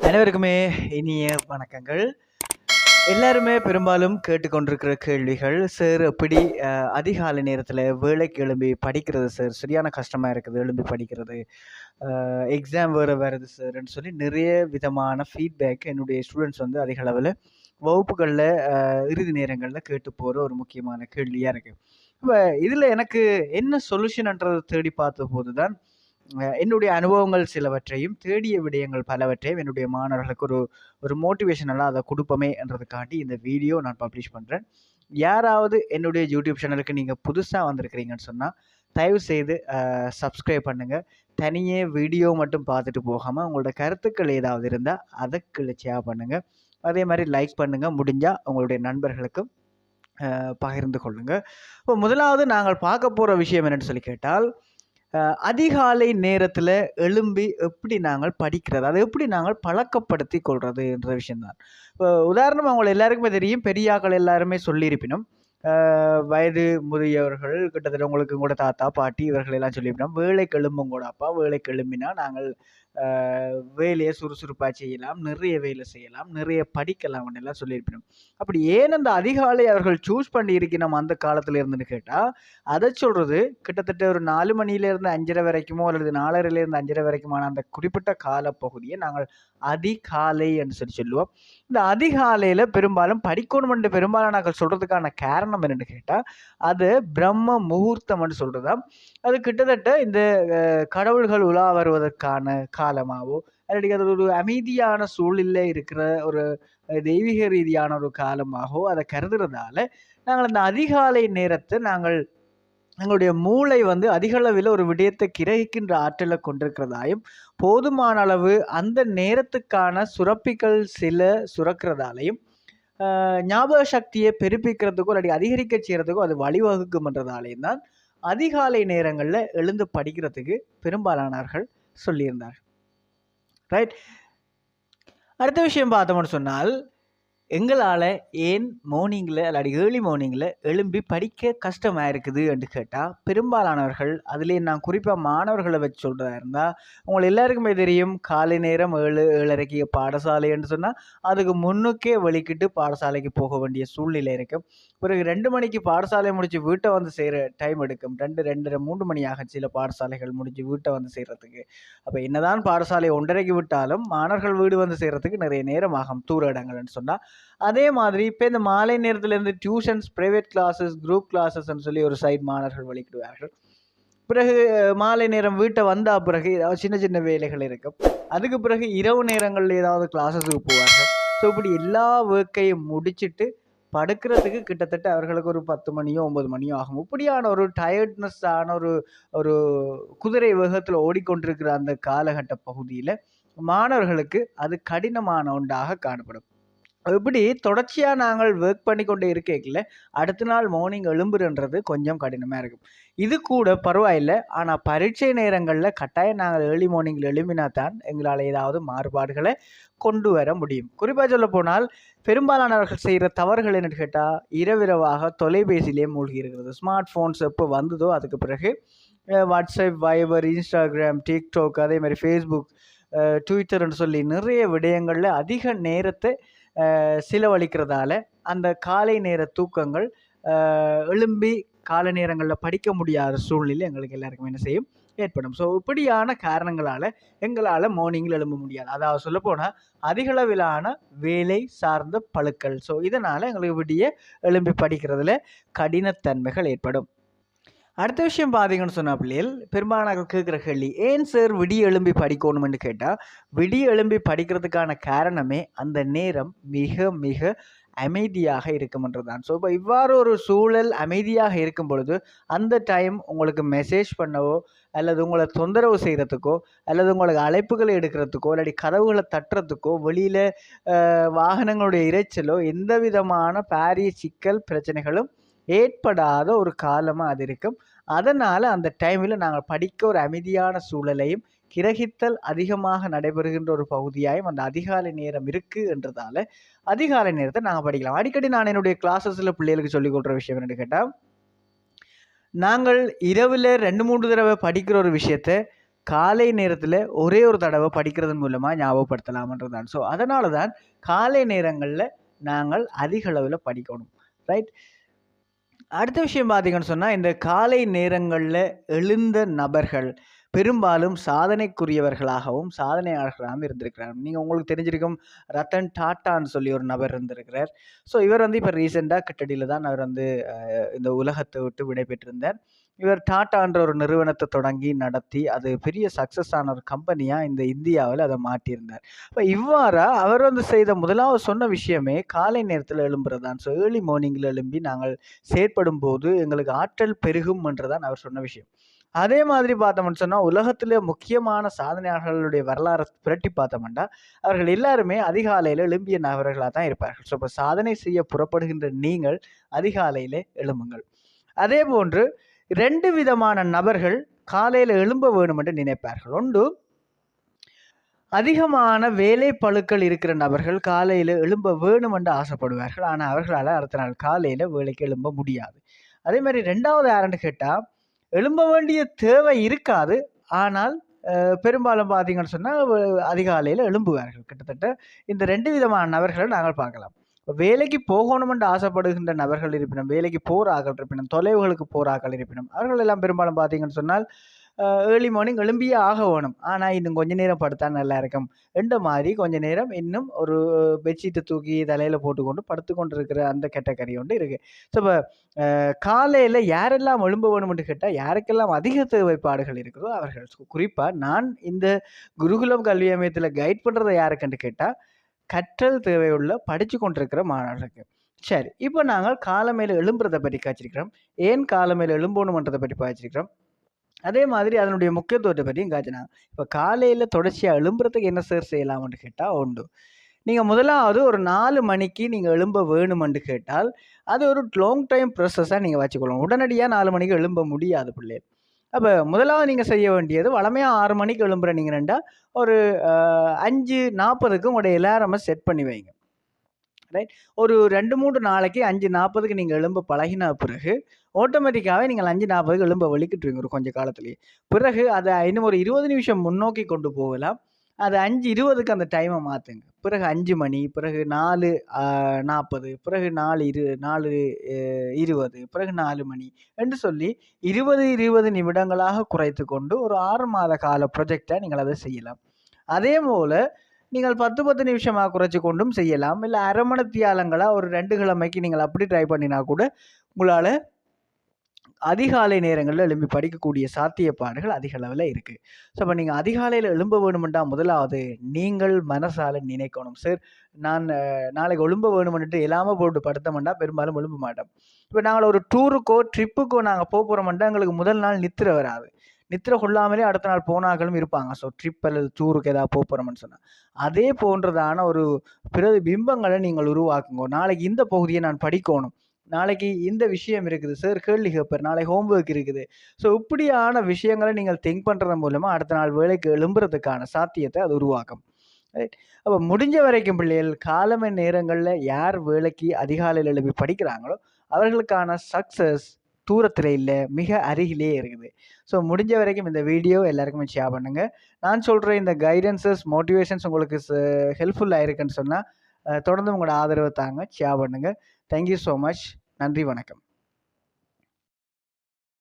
அனைவருக்குமே இனிய வணக்கங்கள். எல்லாருமே பெரும்பாலும் கேட்டுக்கொண்டிருக்கிற கேள்விகள் சார் எப்படி அதிகாலை நேரத்தில் வேலைக்கு எழும்பி படிக்கிறது சார்? சரியான கஷ்டமாக இருக்குது எழும்பி படிக்கிறது. எக்ஸாம் வேறு வருது சார்ன்னு சொல்லி நிறைய விதமான ஃபீட்பேக் என்னுடைய ஸ்டூடெண்ட்ஸ் வந்து அதிக அளவில் வகுப்புகளில் இறுதி நேரங்களில் கேட்டு போகிற ஒரு முக்கியமான கேள்வியாக இருக்குது இப்போ இதில் எனக்கு என்ன சொல்யூஷன்ன்றதை தேடி பார்த்த போது தான் என்னுடைய அனுபவங்கள் சிலவற்றையும் தேடிய விடயங்கள் பலவற்றையும் என்னுடைய மாணவர்களுக்கு ஒரு ஒரு மோட்டிவேஷனெல்லாம் அதை கொடுப்போமே என்றதுக்காண்டி இந்த வீடியோ நான் பப்ளிஷ் பண்ணுறேன் யாராவது என்னுடைய யூடியூப் சேனலுக்கு நீங்கள் புதுசாக வந்திருக்கிறீங்கன்னு சொன்னால் தயவு செய்து சப்ஸ்கிரைப் பண்ணுங்கள் தனியே வீடியோ மட்டும் பார்த்துட்டு போகாமல் உங்களோட கருத்துக்கள் ஏதாவது இருந்தால் அதை ஷேர் பண்ணுங்கள் அதே மாதிரி லைக் பண்ணுங்கள் முடிஞ்சால் உங்களுடைய நண்பர்களுக்கும் பகிர்ந்து கொள்ளுங்கள் இப்போ முதலாவது நாங்கள் பார்க்க போகிற விஷயம் என்னென்னு சொல்லி கேட்டால் அதிகாலை நேரத்தில் எழும்பி எப்படி நாங்கள் படிக்கிறது? அதை எப்படி நாங்கள் பழக்கப்படுத்தி கொள்வது என்ற விஷயம்தான். இப்போ உதாரணம் அவங்களை எல்லாருக்குமே தெரியும். பெரியாக்கள் எல்லாருமே சொல்லியிருப்பினும் வயது முதியவர்கள் கிட்டத்தட்ட உங்களுக்கு கூட தாத்தா பாட்டி இவர்கள் எல்லாம் சொல்லியிருப்பினோம் வேலைக்கு எழும்பும் கூட அப்பா வேலைக்கு எழும்பினா நாங்கள் வேலையை சுறுசுறுப்பாக செய்யலாம் நிறைய வேலை செய்யலாம் நிறைய படிக்கலாம் எல்லாம் சொல்லியிருப்பினோம் அப்படி ஏன் அந்த அதிகாலை அவர்கள் சூஸ் பண்ணி இருக்கணும் அந்த காலத்தில் இருந்துன்னு கேட்டால் அதை சொல்கிறது கிட்டத்தட்ட ஒரு நாலு மணியிலேருந்து அஞ்சரை வரைக்குமோ அல்லது நாலரைலேருந்து அஞ்சரை வரைக்குமான அந்த குறிப்பிட்ட காலப்பகுதியை நாங்கள் அதிகாலை என்று சொல்லி சொல்லுவோம். இந்த அதிகாலையில் பெரும்பாலும் படிக்கணுமென்று பெரும்பாலும் நாங்கள் சொல்கிறதுக்கான காரணம் என்னென்னு கேட்டால் அது பிரம்ம முகூர்த்தம்னு தான் அது கிட்டத்தட்ட இந்த கடவுள்கள் உலா வருவதற்கான கா காலமாகவோ அல்லது அது ஒரு அமைதியான சூழ்நிலை இருக்கிற ஒரு தெய்வீக ரீதியான ஒரு காலமாகவோ அதை கருதுறதால நாங்கள் அந்த அதிகாலை நேரத்தை நாங்கள் எங்களுடைய மூளை வந்து அதிகளவில் ஒரு விடயத்தை கிரகிக்கின்ற ஆற்றலை கொண்டிருக்கிறதாயும் போதுமான அளவு அந்த நேரத்துக்கான சுரப்பிகள் சில சுரக்கிறதாலையும் ஞாபக சக்தியை பெருப்பிக்கிறதுக்கோ இல்லாட்டி அதிகரிக்க செய்கிறதுக்கோ அது வழிவகுக்கும்ன்றதாலையும் தான் அதிகாலை நேரங்களில் எழுந்து படிக்கிறதுக்கு பெரும்பாலானார்கள் சொல்லியிருந்தார் ரைட் அடுத்த விஷயம் பார்த்தோம்னு சொன்னால் எங்களால் ஏன் மார்னிங்கில் இல்லாட்டி ஏர்லி மார்னிங்கில் எழும்பி படிக்க கஷ்டமாக இருக்குது என்று கேட்டால் பெரும்பாலானவர்கள் அதுலேயும் நான் குறிப்பாக மாணவர்களை வச்சு சொல்கிறதா இருந்தால் உங்களை எல்லாருக்குமே தெரியும் காலை நேரம் ஏழு ஏழரைக்கு பாடசாலை என்று சொன்னால் அதுக்கு முன்னுக்கே வலிக்கிட்டு பாடசாலைக்கு போக வேண்டிய சூழ்நிலை இருக்கும். பிறகு ரெண்டு மணிக்கு பாடசாலை முடித்து வீட்டை வந்து செய்கிற டைம் எடுக்கும். ரெண்டு ரெண்டரை மூன்று மணி ஆகும் சில பாடசாலைகள் முடிஞ்சு வீட்டை வந்து செய்கிறதுக்கு அப்போ என்னதான் பாடசாலை ஒன்றரைக்கு விட்டாலும் மாணவர்கள் வீடு வந்து சேர்றதுக்கு நிறைய நேரம் ஆகும். தூர இடங்கள்னு சொன்னால் அதே மாதிரி இப்போ இந்த மாலை நேரத்துலேருந்து டியூஷன்ஸ் ப்ரைவேட் கிளாஸஸ் குரூப் கிளாஸஸ்ன்னு சொல்லி ஒரு சைட் மாணவர்கள் வலிக்கிடுவார்கள் பிறகு மாலை நேரம் வீட்டை வந்தால் பிறகு ஏதாவது சின்ன சின்ன வேலைகள் இருக்கும். அதுக்கு பிறகு இரவு நேரங்களில் ஏதாவது கிளாஸஸுக்கு போவார்கள். ஸோ இப்படி எல்லா ஒர்க்கையும் முடிச்சுட்டு படுக்கிறதுக்கு கிட்டத்தட்ட அவர்களுக்கு ஒரு பத்து மணியோ ஒன்பது மணியோ ஆகும். இப்படியான ஒரு டயர்ட்னஸ் ஆன ஒரு ஒரு குதிரை வேகத்தில் ஓடிக்கொண்டிருக்கிற அந்த காலகட்ட பகுதியில் மாணவர்களுக்கு அது கடினமான ஒன்றாக காணப்படும். இப்படி தொடர்ச்சியாக நாங்கள் ஒர்க் பண்ணி கொண்டு இருக்கேக்கில் அடுத்த நாள் மார்னிங் எழும்புறன்றது கொஞ்சம் கடினமாக இருக்கும். இது கூட பரவாயில்லை ஆனால் பரீட்சை நேரங்களில் கட்டாயம் நாங்கள் ஏர்லி மார்னிங்கில் எழும்பினா தான் எங்களால் ஏதாவது மாறுபாடுகளை கொண்டு வர முடியும். குறிப்பாக சொல்ல போனால் பெரும்பாலானவர்கள் செய்கிற தவறுகள் என்னென்னு கேட்டால் இரவிரவாக தொலைபேசியிலே மூழ்கி இருக்கிறது. ஸ்மார்ட் ஃபோன்ஸ் எப்போ வந்ததோ அதுக்கு பிறகு வாட்ஸ்அப் வைபர் இன்ஸ்டாகிராம் டிக்டாக் அதே மாதிரி ஃபேஸ்புக் ட்விட்டர்னு சொல்லி நிறைய விடயங்களில் அதிக நேரத்தை செலவழிக்கிறதால அந்த காலை நேர தூக்கங்கள் எழும்பி காலை நேரங்களில் படிக்க முடியாத சூழ்நிலை எங்களுக்கு எல்லாருக்கும் என்ன செய்யும்? ஏற்படும். ஸோ இப்படியான காரணங்களால் எங்களால் மார்னிங்கில் எழும்ப முடியாது. அதாவது சொல்லப்போனால் அதிகளவிலான வேலை சார்ந்த பழுக்கள். ஸோ இதனால் எங்களுக்கு விடிய எழும்பி படிக்கிறதுல கடினத்தன்மைகள் ஏற்படும். அடுத்த விஷயம் பார்த்தீங்கன்னு சொன்ன பிள்ளைகள் பெரும்பாலான கேட்குற கேள்வி ஏன் சார் விடிய எழும்பி படிக்கணும்னு கேட்டால் விடிய எழும்பி படிக்கிறதுக்கான காரணமே அந்த நேரம் மிக மிக அமைதியாக இருக்கும்ன்றது தான் ஸோ இப்போ இவ்வாறு ஒரு சூழல் அமைதியாக இருக்கும் பொழுது அந்த டைம் உங்களுக்கு மெசேஜ் பண்ணவோ அல்லது உங்களை தொந்தரவு செய்கிறதுக்கோ அல்லது உங்களுக்கு அழைப்புகளை எடுக்கிறதுக்கோ இல்லாட்டி கதவுகளை தட்டுறதுக்கோ வெளியில் வாகனங்களுடைய இரைச்சலோ எந்த விதமான பாரிய சிக்கல் பிரச்சனைகளும் ஏற்படாத ஒரு காலமாக அது இருக்கும். அதனால் அந்த டைமில் நாங்கள் படிக்க ஒரு அமைதியான சூழலையும் கிரகித்தல் அதிகமாக நடைபெறுகின்ற ஒரு பகுதியாயும் அந்த அதிகாலை நேரம் இருக்குது என்றதால அதிகாலை நேரத்தை நாங்கள் படிக்கலாம். அடிக்கடி நான் என்னுடைய கிளாஸஸில் பிள்ளைகளுக்கு சொல்லிக் கொடுக்குற விஷயம் என்னென்னு கேட்டால் நாங்கள் இரவில் ரெண்டு மூன்று தடவை படிக்கிற ஒரு விஷயத்தை காலை நேரத்தில் ஒரே ஒரு தடவை படிக்கிறதன் மூலமாக ஞாபகப்படுத்தலாம்ன்றது தான் ஸோ அதனால தான் காலை நேரங்களில் நாங்கள் அதிக அளவில் படிக்கணும். ரைட் அடுத்த விஷயம் பார்த்தீங்கன்னு சொன்னால் இந்த காலை நேரங்களில் எழுந்த நபர்கள் பெரும்பாலும் சாதனைக்குரியவர்களாகவும் சாதனையாளர்களாகவும் இருந்திருக்கிறார். நீங்கள் உங்களுக்கு தெரிஞ்சிருக்கும் ரத்தன் டாட்டான்னு சொல்லி ஒரு நபர் இருந்திருக்கிறார். ஸோ இவர் வந்து இப்போ ரீசெண்டாக கட்டடியில் தான் அவர் வந்து இந்த உலகத்தை விட்டு விடைபெற்றிருந்தார் இவர் டாட்டான்ற ஒரு நிறுவனத்தை தொடங்கி நடத்தி அது பெரிய சக்ஸஸ் ஆன ஒரு கம்பெனியாக இந்த இந்தியாவில் அதை மாட்டியிருந்தார் இப்போ இவ்வாறாக அவர் வந்து செய்த முதலாவது சொன்ன விஷயமே காலை நேரத்தில் எழும்புறது தான் ஸோ ஏர்லி மார்னிங்கில் எழும்பி நாங்கள் செயற்படும் போது எங்களுக்கு ஆற்றல் பெருகும் என்றுதான் அவர் சொன்ன விஷயம். அதே மாதிரி பார்த்தோம்னு சொன்னால் உலகத்தில் முக்கியமான சாதனையாளர்களுடைய வரலாறை புரட்டி பார்த்தோம்னா அவர்கள் எல்லாருமே அதிகாலையில் எழும்பிய நபர்களாக தான் இருப்பார்கள். ஸோ இப்போ சாதனை செய்ய புறப்படுகின்ற நீங்கள் அதிகாலையில் எழும்புங்கள். அதே போன்று ரெண்டு விதமான நபர்கள் காலையில் எழும்ப வேணும் என்று நினைப்பார்கள். ஒன்று அதிகமான வேலை பழுக்கள் இருக்கிற நபர்கள் காலையில் எழும்ப வேணும் என்று ஆசைப்படுவார்கள். ஆனால் அவர்களால் அடுத்த நாள் காலையில் வேலைக்கு எழும்ப முடியாது. அதே மாதிரி ரெண்டாவது யாருன்னு கேட்டால் எழும்ப வேண்டிய தேவை இருக்காது. ஆனால் பெரும்பாலும் பார்த்தீங்கன்னு சொன்னால் அதிகாலையில் எழும்புவார்கள். கிட்டத்தட்ட இந்த ரெண்டு விதமான நபர்களை நாங்கள் பார்க்கலாம். வேலைக்கு போகணுமென்று ஆசைப்படுகின்ற நபர்கள் இருப்பினும் வேலைக்கு போகிற ஆக்கள் இருப்பினும் தொலைவுகளுக்கு போகிற ஆக்கள் இருப்பினும் அவர்கள் எல்லாம் பெரும்பாலும் பார்த்தீங்கன்னு சொன்னால் ஏர்லி மார்னிங் எழும்பியே ஆக வேணும். ஆனால் இன்னும் கொஞ்ச நேரம் படுத்தா நல்லா இருக்கும். என்ற மாதிரி கொஞ்ச நேரம் இன்னும் ஒரு பெட்ஷீட்டை தூக்கி தலையில் போட்டுக்கொண்டு படுத்து கொண்டு இருக்கிற அந்த கேட்டகரி ஒன்று இருக்குது ஸோ இப்போ காலையில் யாரெல்லாம் எழும்ப வேணும்னு கேட்டால் யாருக்கெல்லாம் அதிக தேவைப்பாடுகள் இருக்குதோ அவர்கள். குறிப்பாக நான் இந்த குருகுலம் கல்வி அமையத்தில் கைட் பண்ணுறதை யாருக்குன்னு கேட்டால் கற்றல் தேவையுள்ள படித்து கொண்டிருக்கிற மாணவர்களுக்கு. சரி இப்போ நாங்கள் காலமேல எழும்புறதை பற்றி காய்ச்சிருக்கிறோம். ஏன் காலமேல எழும்பணுமன்றதை பற்றி பாய்ச்சிருக்கிறோம் அதே மாதிரி அதனுடைய முக்கியத்துவத்தை பற்றியும் காய்ச்சினாங்க. இப்போ காலையில் தொடர்ச்சியாக எழும்புறதுக்கு என்ன சார் செய்யலாம்னு கேட்டால் உண்டு. நீங்கள் முதலாவது ஒரு நாலு மணிக்கு நீங்கள் எழும்ப வேணுமென்று கேட்டால் அது ஒரு லாங் டைம் ப்ராசஸாக நீங்கள் வச்சுக்கொள்ளணும். உடனடியாக நாலு மணிக்கு எழும்ப முடியாது பிள்ளைகள் அப்போ முதலாவது நீங்கள் செய்ய வேண்டியது வளமையாக ஆறு மணிக்கு எழும்புற நீங்கள் ரெண்டா ஒரு அஞ்சு நாற்பதுக்கு உங்களுடைய எல்லாரமே செட் பண்ணி வைங்க. ரைட் ஒரு ரெண்டு மூன்று நாளைக்கு அஞ்சு நாற்பதுக்கு நீங்கள் எழும்ப பழகின பிறகு ஆட்டோமேட்டிக்காகவே நீங்கள் அஞ்சு நாற்பதுக்கு எழும்ப வலிக்கிட்டுருங்க ஒரு கொஞ்சம் காலத்துலேயே. பிறகு அதை இன்னும் ஒரு இருபது நிமிஷம் முன்னோக்கி கொண்டு போகலாம். அது அஞ்சு இருபதுக்கு அந்த டைமை மாற்றுங்க பிறகு அஞ்சு மணி பிறகு நாலு நாற்பது பிறகு நாலு இரு நாலு இருபது பிறகு நாலு மணி என்று சொல்லி இருபது இருபது நிமிடங்களாக குறைத்து கொண்டு ஒரு ஆறு மாத கால ப்ரொஜெக்டை நீங்கள் அதை செய்யலாம். அதே போல் நீங்கள் பத்து பத்து நிமிஷமாக குறைச்சி கொண்டும் செய்யலாம். இல்லை அரை மணத்தியாலங்களாக ஒரு ரெண்டு கிழமைக்கு நீங்கள் அப்படி ட்ரை பண்ணினா கூட உங்களால் அதிகாலை நேரங்களில் எழும்பி படிக்கக்கூடிய சாத்தியப்பாடுகள் அதிக அளவில் இருக்குது ஸோ இப்போ நீங்கள் அதிகாலையில் எழும்ப வேணுமெண்டா முதலாவது நீங்கள் மனசால் நினைக்கணும் சார் நான் நாளைக்கு எழும்ப வேணுமென்ட்டு இல்லாமல் போட்டு படுத்தமெண்டா பெரும்பாலும் எழும்ப மாட்டோம். இப்போ நாங்கள் ஒரு டூருக்கோ ட்ரிப்புக்கோ நாங்கள் போக போகிறோமெண்டா எங்களுக்கு முதல் நாள் நித்திர வராது. நித்திர கொள்ளாமலே அடுத்த நாள் போனாக்களும் இருப்பாங்க. ஸோ ட்ரிப் அல்லது டூருக்கு ஏதாவது போக போகிறோம்னு சொன்னால் அதே போன்றதான ஒரு பிம்பங்களை நீங்கள் உருவாக்குங்க. நாளைக்கு இந்த பகுதியை நான் படிக்கணும். நாளைக்கு இந்த விஷயம் இருக்குது சார் கேள்வி கேட்பார். நாளைக்கு ஹோம்ஒர்க் இருக்குது. ஸோ இப்படியான விஷயங்களை நீங்கள் திங்க் பண்ணுறது மூலமாக அடுத்த நாள் வேலைக்கு எழும்புறதுக்கான சாத்தியத்தை அது உருவாக்கும். ரைட் அப்போ முடிஞ்ச வரைக்கும் பிள்ளைகள் காலமை நேரங்களில் யார் வேலைக்கு அதிகாலையில் எழுப்பி படிக்கிறாங்களோ அவர்களுக்கான சக்ஸஸ் தூரத்தில் இல்லை மிக அருகிலே இருக்குது. ஸோ முடிஞ்ச வரைக்கும் இந்த வீடியோ எல்லாருக்குமே ஷேர் பண்ணுங்கள் நான் சொல்கிற இந்த கைடன்சஸ் மோட்டிவேஷன்ஸ் உங்களுக்கு ஹெல்ப்ஃபுல்லாக இருக்குன்னு சொன்னால் தொடர்ந்து உங்களோட ஆதரவை தாங்க ஷேர் பண்ணுங்கள் தேங்க்யூ ஸோ மச் நன்றி வணக்கம்.